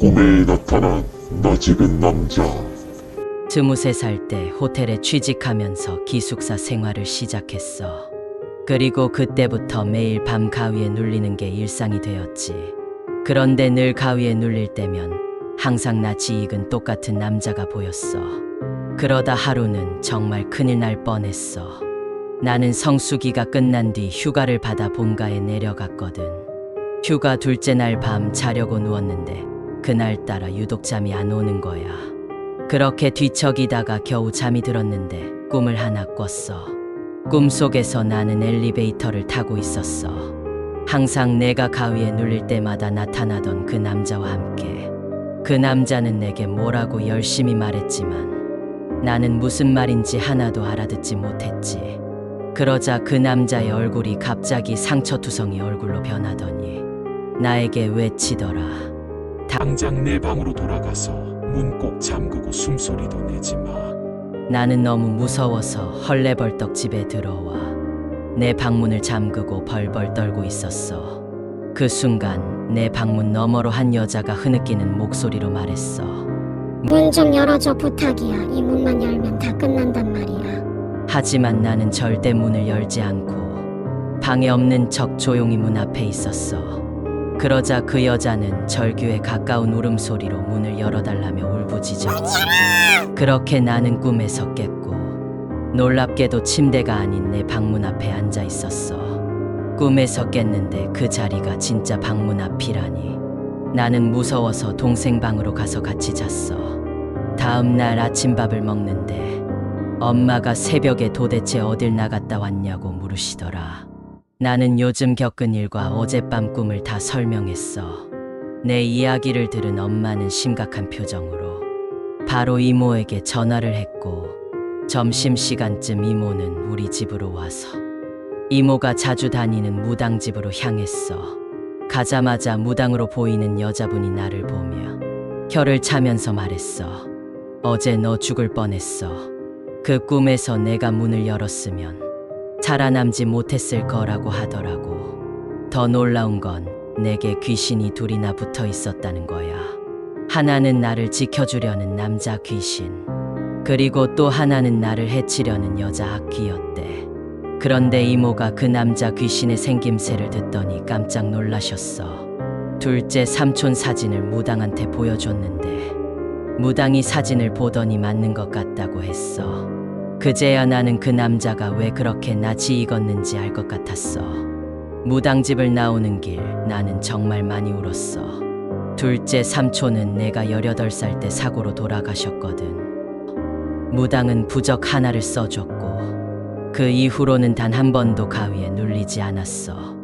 꿈에 나타난 낯익은 남자. 스무세 살때 호텔에 취직하면서 기숙사 생활을 시작했어. 그리고 그때부터 매일 밤 가위에 눌리는 게 일상이 되었지. 그런데 늘 가위에 눌릴 때면 항상 낯이 익은 똑같은 남자가 보였어. 그러다 하루는 정말 큰일 날 뻔했어. 나는 성수기가 끝난 뒤 휴가를 받아 본가에 내려갔거든. 휴가 둘째 날 밤 자려고 누웠는데 그날따라 유독 잠이 안 오는 거야. 그렇게 뒤척이다가 겨우 잠이 들었는데 꿈을 하나 꿨어. 꿈속에서 나는 엘리베이터를 타고 있었어. 항상 내가 가위에 눌릴 때마다 나타나던 그 남자와 함께. 그 남자는 내게 뭐라고 열심히 말했지만 나는 무슨 말인지 하나도 알아듣지 못했지. 그러자 그 남자의 얼굴이 갑자기 상처투성이 얼굴로 변하더니 나에게 외치더라. 당장 내 방으로 돌아가서 문 꼭 잠그고 숨소리도 내지 마. 나는 너무 무서워서 헐레벌떡 집에 들어와 내 방문을 잠그고 벌벌 떨고 있었어. 그 순간 내 방문 너머로 한 여자가 흐느끼는 목소리로 말했어. 문 좀 열어줘 부탁이야. 이 문만 열면 다 끝난단 말이야. 하지만 나는 절대 문을 열지 않고 방에 없는 척 조용히 문 앞에 있었어. 그러자 그 여자는 절규에 가까운 울음소리로 문을 열어달라며 울부짖었지. 그렇게 나는 꿈에서 깼고 놀랍게도 침대가 아닌 내 방문 앞에 앉아 있었어. 꿈에서 깼는데 그 자리가 진짜 방문 앞이라니. 나는 무서워서 동생 방으로 가서 같이 잤어. 다음 날 아침밥을 먹는데 엄마가 새벽에 도대체 어딜 나갔다 왔냐고 물으시더라. 나는 요즘 겪은 일과 어젯밤 꿈을 다 설명했어. 내 이야기를 들은 엄마는 심각한 표정으로 바로 이모에게 전화를 했고 점심시간쯤 이모는 우리 집으로 와서 이모가 자주 다니는 무당집으로 향했어. 가자마자 무당으로 보이는 여자분이 나를 보며 혀를 차면서 말했어. 어제 너 죽을 뻔했어. 그 꿈에서 내가 문을 열었으면 살아남지 못했을 거라고 하더라고. 더 놀라운 건 내게 귀신이 둘이나 붙어 있었다는 거야. 하나는 나를 지켜주려는 남자 귀신, 그리고 또 하나는 나를 해치려는 여자 악귀였대. 그런데 이모가 그 남자 귀신의 생김새를 듣더니 깜짝 놀라셨어. 둘째 삼촌 사진을 무당한테 보여줬는데 무당이 사진을 보더니 맞는 것 같다고 했어. 그제야 나는 그 남자가 왜 그렇게 낯이 익었는지 알 것 같았어. 무당집을 나오는 길 나는 정말 많이 울었어. 둘째 삼촌은 내가 18살 때 사고로 돌아가셨거든. 무당은 부적 하나를 써줬고 그 이후로는 단 한 번도 가위에 눌리지 않았어.